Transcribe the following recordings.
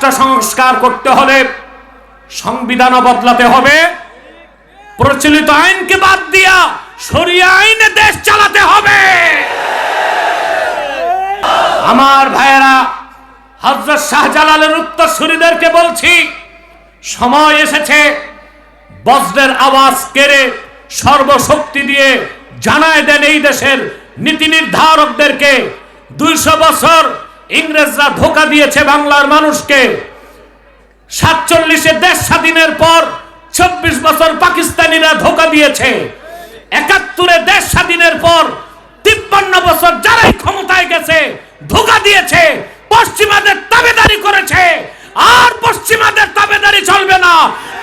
রাষ্ট্র সংস্কার করতে হলে সংবিধানও বদলাতে হবে। প্রচলিত আইনকে বাদ দিয়া সরিয়া আইনে দেশ চালাতে হবে। আমার ভাইয়েরা হজরত শাহজালালের উত্তরসূরিদেরকে বলছি, সময় এসেছে বজ্রের আওয়াজ কেড়ে সর্বশক্তি দিয়ে জানায় দেন এই দেশের নীতি নির্ধারকদেরকে। দুইশো বছর ইংরেজরা ধোকা দিয়েছে বাংলার মানুষকে। সাতচল্লিশে দেশ স্বাধীনের পর চব্বিশ বছর পাকিস্তানিরা ধোকা দিয়েছে। একাত্তরে দেশ স্বাধীনের পর তিপ্পান্ন বছর যারাই ক্ষমতায় গেছে, ধোকা দিয়েছে, পশ্চিমাদের তাবেদারি করেছে। আর পশ্চিমাদের তাবেদারি চলবে না।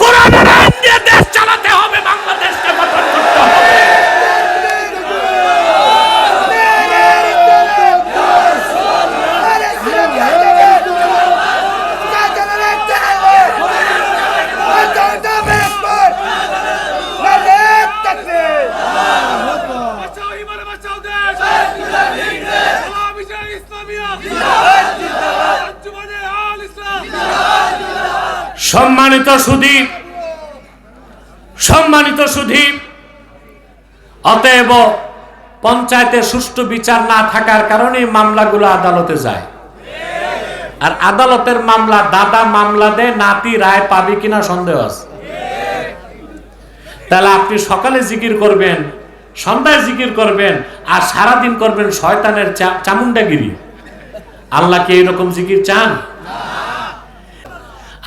কোরআনের আইন দেশ চালাতে হবে, বাংলাদেশকে গঠন করতে হবে। সম্মানিত সুদীপ সম্মানিত সুদীপ, অতএব পঞ্চায়েতে সুষ্ঠু বিচার না থাকার কারণে মামলাগুলো আদালতে যায়। আর আদালতের মামলা, দাদা মামলা দেয়, নাতি রায় পাবে কিনা সন্দেহ আছে। তাহলে আপনি সকালে জিকির করবেন, সন্ধ্যায় জিকির করবেন, আর সারাদিন করবেন শয়তানের চামুন্ডাগিরি আল্লাহকে এরকম জিকির চান?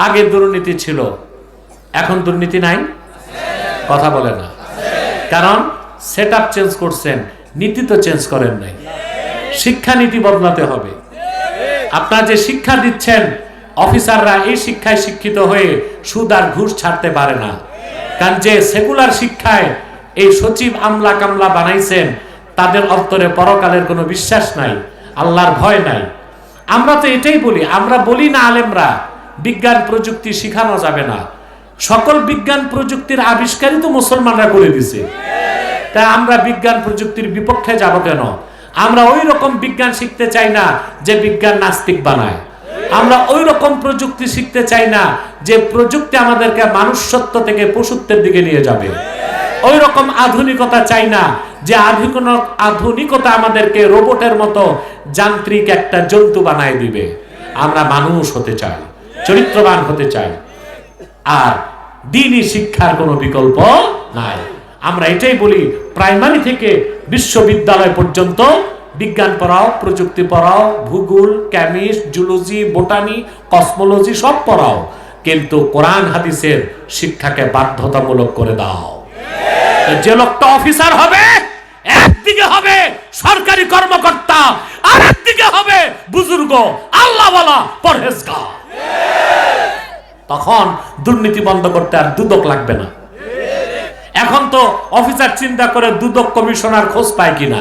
আগে দুর্নীতি ছিল, এখন দুর্নীতি নাই? কথা বলে না। কারণ সেট চেঞ্জ করছেন, নীতি তো চেঞ্জ করেন নাই। শিক্ষানীতি বদলাতে হবে। আপনার যে শিক্ষা দিচ্ছেন, অফিসাররা এই শিক্ষায় শিক্ষিত হয়ে সুদ আর ঘুষ ছাড়তে পারে না। কারণ যে সেকুলার শিক্ষায় এই সচিব আমলা কামলা বানাইছেন, তাদের অন্তরে পরকালের কোনো বিশ্বাস নাই, আল্লাহর ভয় নাই। আমরা তো এটাই বলি, আমরা বলি না আলেমরা বিজ্ঞান প্রযুক্তি শিখানো যাবে না। সকল বিজ্ঞান প্রযুক্তির আবিষ্কারই তো মুসলমানরা করে দিছে। তাই আমরা বিজ্ঞান প্রযুক্তির বিপক্ষে যাব কেন? আমরা ওই রকম বিজ্ঞান শিখতে চাই না যে বিজ্ঞান নাস্তিক বানায়। আমরা ওই রকম প্রযুক্তি শিখতে চাই না যে প্রযুক্তি আমাদেরকে মানুষ্যত্ব থেকে পশুত্বের দিকে নিয়ে যাবে। ওই রকম আধুনিকতা চাই না যে আধুনিক আধুনিকতা আমাদেরকে রোবটের মতো যান্ত্রিক একটা জন্তু বানায় দিবে। আমরা মানুষ হতে চাই। চরিত্রবান হতে চাই আর দিনই শিক্ষার কোনো বিকল্প নাই। আমরা এটাই বলি, প্রাইমারি থেকে বিশ্ববিদ্যালয় পর্যন্ত বিজ্ঞান পড়াও, প্রযুক্তি পড়াও, ভূগোল, কেমিস্ট, জুলজি, বোটানি, কসমোলজি সব পড়াও। কিন্তু কোরআন হাদিসের শিক্ষাকে বাধ্যতামূলক করে দাও। যে লোকটা অফিসার হবে, একদিকে হবে সরকারি কর্মকর্তা আর একদিকে হবে বুজুর্গ আল্লাহ বলা পরহেজগার। তখন দুর্নীতি বন্ধ করতে আর দুদক লাগবে না। এখন তো অফিসার চিন্তা করে দুদক কমিশনার খোঁজ পায় কিনা।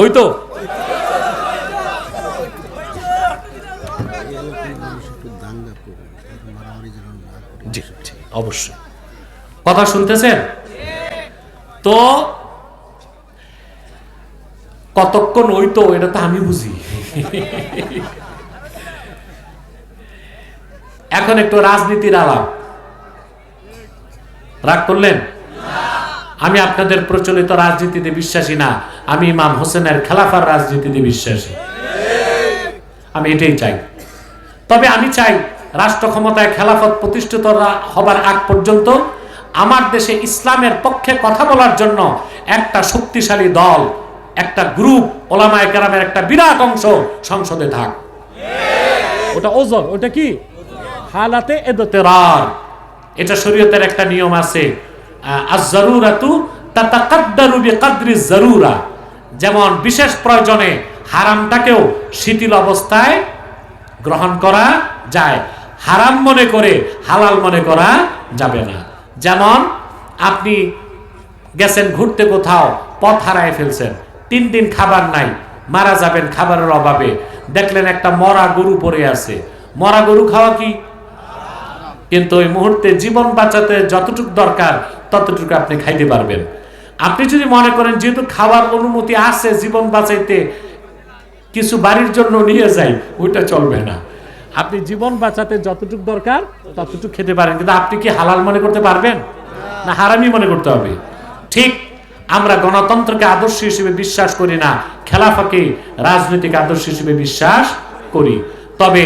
ওই তো। অবশ্যই। কথা শুনতেছেন? তো কতক্ষণ ওই তো এটা তো আমি বুঝি। এখন একটু রাজনীতির আলাপ। রাগ করলেন? আমি আপনাদের প্রচলিত রাজনীতিতে বিশ্বাসী না। আমি ইমাম হোসেনের খেলাফার রাজনীতিতে বিশ্বাসী। আমি এটাই চাই। তবে আমি চাই, রাষ্ট্র ক্ষমতায় খেলাফত প্রতিষ্ঠিত হবার আগ পর্যন্ত আমার দেশে ইসলামের পক্ষে কথা বলার জন্য একটা শক্তিশালী দল একটা গ্রুপ ওলামায় কেরামের একটা বিরাট অংশ সংসদে থাক। ওটা ওজন ওটা কি? হালাতে এদতেরার। এটা শরীয়তের একটা নিয়ম আছে। আজ-জারুরাতু তাতাকাদ্দারু বিকাদরি জারুরা। যেমন বিশেষ প্রয়োজনে হারামটাকেও শিথিল অবস্থায় গ্রহণ করা যায়। হারাম মনে করে হালাল মনে করা যাবে না। যেমন আপনি গেছেন ঘুরতে কোথাও, পথ হারায় ফেলছেন। তিন দিন খাবার নাই, মারা যাবেন খাবারের অভাবে। দেখলেন একটা মরা গরু পড়ে আছে। মরা গরু খাওয়া কি? কিন্তু ওই মুহূর্তে জীবন বাঁচাতে যতটুকু দরকার, ততটুকু আপনি খাইতে পারবেন। আপনি যদি মনে করেন, যেহেতু খাওয়ার অনুমতি আছে জীবন বাঁচাইতে, কিছু বাড়ির জন্য নিয়ে যাই, ওইটা চলবে না। আপনি জীবন বাঁচাতে যতটুকু দরকার, ততটুকু খেতে পারেন। কিন্তু আপনি কি হালাল মনে করতে পারবেন? না হারামি মনে করতে হবে। ঠিক আমরা গণতন্ত্রকে আদর্শ হিসেবে বিশ্বাস করি না, খেলাফাকে রাজনৈতিক আদর্শ হিসেবে বিশ্বাস করি। তবে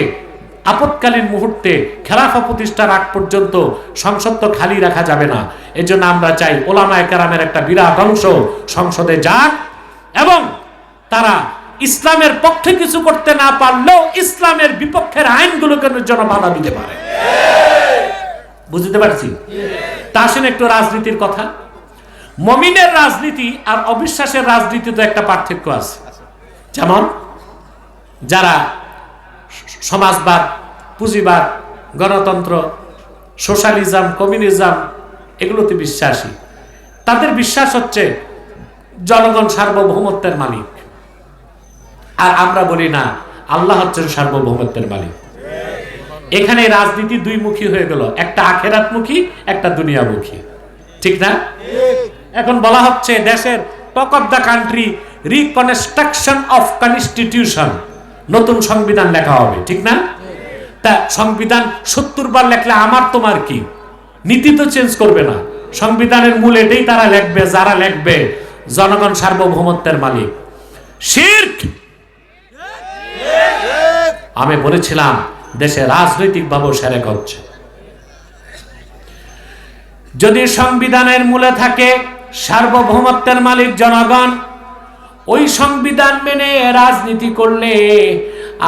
আপৎকালীন মুহূর্তে খেলাফা প্রতিষ্ঠার আগ পর্যন্ত সংসদ তো খালি রাখা যাবে না। এজন্য আমরা চাই ওলামা একরামের একটা বিরাট অংশ সংসদে যাক এবং তারা ইসলামের পক্ষে কিছু করতে না পারলেও ইসলামের বিপক্ষের আইনগুলোকে জন্য বাধা দিতে পারে? বুঝতে পারছি? তা আসেন একটু রাজনীতির কথা। মমিনের রাজনীতি আর অবিশ্বাসের রাজনীতি তো একটা পার্থক্য আছে। যেমন যারা সমাজবাদ পুঁজিবাদ গণতন্ত্র সোশ্যালিজম কমিউনিজম এগুলোতে বিশ্বাসী। তাদের বিশ্বাস হচ্ছে জনগণ সার্বভৌমত্বের মালিক। আর আমরা বলি না আল্লাহ হচ্ছেন সার্বভৌমত্বের মালিক। এখানে রাজনীতি দুই মুখী হয়ে গেল একটা আখেরাতমুখী একটা দুনিয়ামুখী। ঠিক না? এখন বলা হচ্ছে দেশের talk of the country reconstruction of constitution নতুন সংবিধান লেখা হবে, ঠিক না? তা সংবিধান সত্তর বার লেখলে আমার তোমার কি? নীতি তো চেঞ্জ করবে না। সংবিধানের মূল এটাই তারা লিখবে, যারা লিখবে, জনগণ সার্বভৌমত্বের মালিক। শির্ক! আমি বলেছিলাম, দেশে রাজনৈতিকভাবেও সেরেক হচ্ছে যদি সংবিধানের মূলে থাকে সার্বভৌমত্বের মালিক জনগণ, ওই সংবিধান মেনে রাজনীতি করলে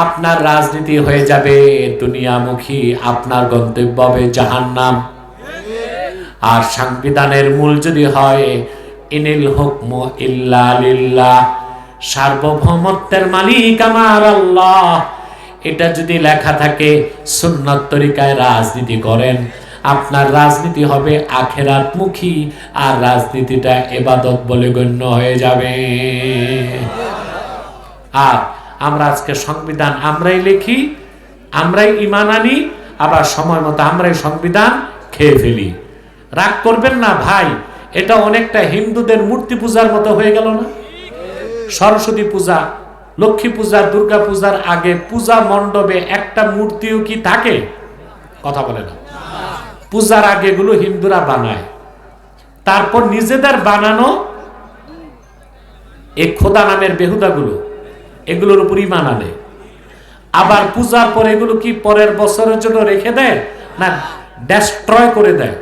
আপনার রাজনীতি হয়ে যাবে, দুনিয়ামুখী আপনার গন্তব্য হবে জাহান্নাম। আর সংবিধানের মূল যদি হয়, ইনিল হুকম ইল্লা সার্বভৌমত্বের মালিক আমার আল্লাহ। এটা যদি লেখা থাকে, সুন্নত তরিকায় রাজনীতি করেন আপনার রাজনীতি হবে আখেরাতমুখী, আর রাজনীতিটা এবাদত বলে গণ্য হয়ে যাবে। আর আমরা আজকে সংবিধান আমরাই লিখি, আমরাই ইমান আনি, আবার সময় মতো আমরাই সংবিধান খেয়ে ফেলি। রাগ করবেন না ভাই, এটা অনেকটা হিন্দুদের মূর্তি পূজার মতো হয়ে গেল না? সরস্বতী পূজা, লক্ষ্মী পূজা, দুর্গা পূজার আগে পূজা মণ্ডপে একটা মূর্তিও কি থাকে? কথা বলে না। পূজার আগে এগুলো হিন্দুরা বানায়। তারপর নিজেদের বানানো এই খোদা নামের বেহুদাগুলো, এগুলোর উপরই মানালে আবার পূজার পর এগুলো কি পরের বছরের জন্য রেখে দেয় না ডেস্ট্রয় করে দেয়?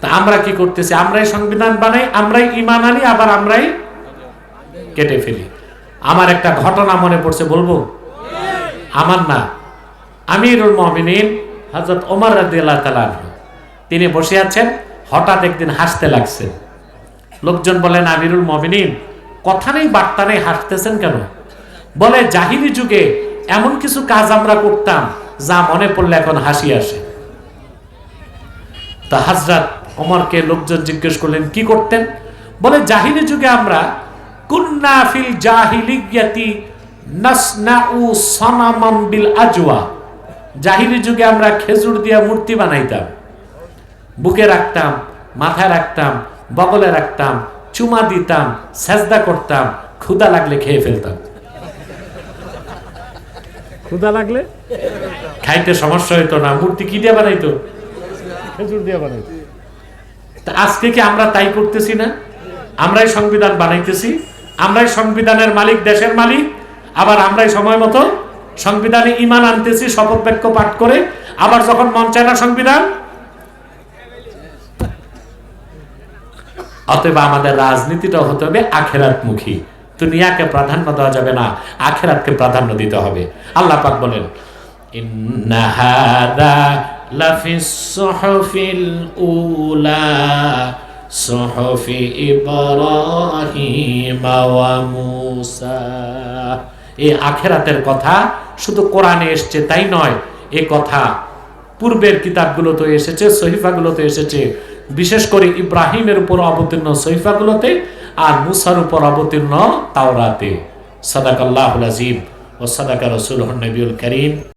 তা আমরা কি করতেছি? আমরাই সংবিধান বানাই, আমরাই ইমান আনি, আবার আমরাই কেটে ফেলি। আমার একটা ঘটনা মনে পড়ছে, বলব? আমার না। আমিরুল মমিনিন হজরত ওমর রাদিয়াল্লাহু আনহু। তিনি বসে আছেন, হঠাৎ একদিন হাসতে লাগছেন লোকজন বলেন, আমিরুল মমিনিন, কথা নেই, বার্তা নেই, হাসতেছেন কেন? বলে জাহিরি যুগে এমন কিছু কাজ আমরা করতাম যা মনে পড়লে এখন হাসি আসে। তা হাজরাত অমরকে লোকজন জিজ্ঞেস করলেন, কি করতেন? বলে, জাহিলি যুগে আমরা কুন্না ফিল জাহিলিয়াতি নাসনাউ সানামাম বিল আজওয়া। জাহিলি যুগে আমরা খেজুর দিয়া মূর্তি বানাইতাম। বুকে রাখতাম মাথায় রাখতাম বগলে রাখতাম চুমা দিতাম সেজদা করতাম ক্ষুদা লাগলে খেয়ে ফেলতাম। ক্ষুদা লাগলে? খাইতে সমস্যা হইতো না। মূর্তি কি দিয়ে বানাইতো? খেজুর দিয়ে বানাইতো। আজকে কি আমরা তাই করতেছি না? আমরাই সংবিধান বানাইতেছি আমরাই সংবিধানের মালিক দেশের মালিক আবার আমরাই সময় মতো সংবিধানে ইমান আনতেছি, শপথ বাক্য পাঠ করে। আবার যখন মন চায় না সংবিধান? অতএব আমাদের রাজনীতিটা হতে হবে আখেরাত মুখী দুনিয়াকে প্রাধান্য দেওয়া যাবে না, আখেরাতকে প্রাধান্য দিতে হবে। আল্লাহ পাক বলেন ইব্রাহিম ওয়া মূসা। এই আখেরাতের কথা শুধু কোরআনে এসছে, তাই নয়, এ কথা পূর্বের কিতাবগুলোতে এসেছে সহিফাগুলোতে এসেছে। বিশেষ করে ইব্রাহিমের উপর অবতীর্ণ সহিফাগুলোতে আর মুসার উপর অবতীর্ণ তাওরাতে। সাদাক আল্লাহুল আজিম ও সাদাকা রসুল নবীল করিম।